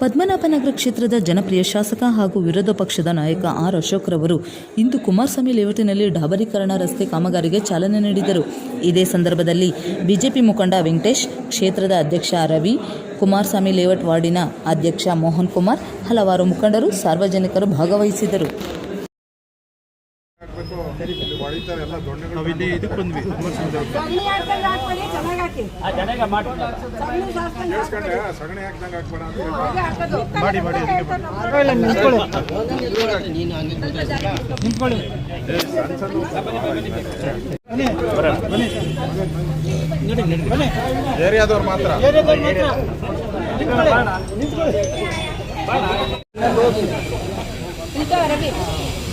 ಪದ್ಮನಾಭನಗರ ಕ್ಷೇತ್ರದ ಜನಪ್ರಿಯ ಶಾಸಕ ಹಾಗೂ ವಿರೋಧ ಪಕ್ಷದ ನಾಯಕ ಆರ್ ಅಶೋಕ್ ರವರು ಇಂದು ಕುಮಾರಸ್ವಾಮಿ ಲೇಔಟಿನಲ್ಲಿ ಡಾಬರೀಕರಣ ರಸ್ತೆ ಕಾಮಗಾರಿಗೆ ಚಾಲನೆ ನೀಡಿದರು. ಇದೇ ಸಂದರ್ಭದಲ್ಲಿ ಬಿಜೆಪಿ ಮುಖಂಡ ವೆಂಕಟೇಶ್, ಕ್ಷೇತ್ರದ ಅಧ್ಯಕ್ಷ ರವಿ, ಕುಮಾರಸ್ವಾಮಿ ಲೇಔಟ್ ವಾರ್ಡಿನ ಅಧ್ಯಕ್ಷ ಮೋಹನ್ ಕುಮಾರ್, ಹಲವಾರು ಮುಖಂಡರು ಸಾರ್ವಜನಿಕರು ಭಾಗವಹಿಸಿದರು. ಇಲ್ಲಿ ಇದಕ್ಕೆ ಬಂದ್ವಿ. ಮಾಡಿ. ಮಾಡಿ ಏರಿಯಾದವ್ರು ಮಾತ್ರ. ನಿಂತು ರವಿ. ಇಲ್ಲ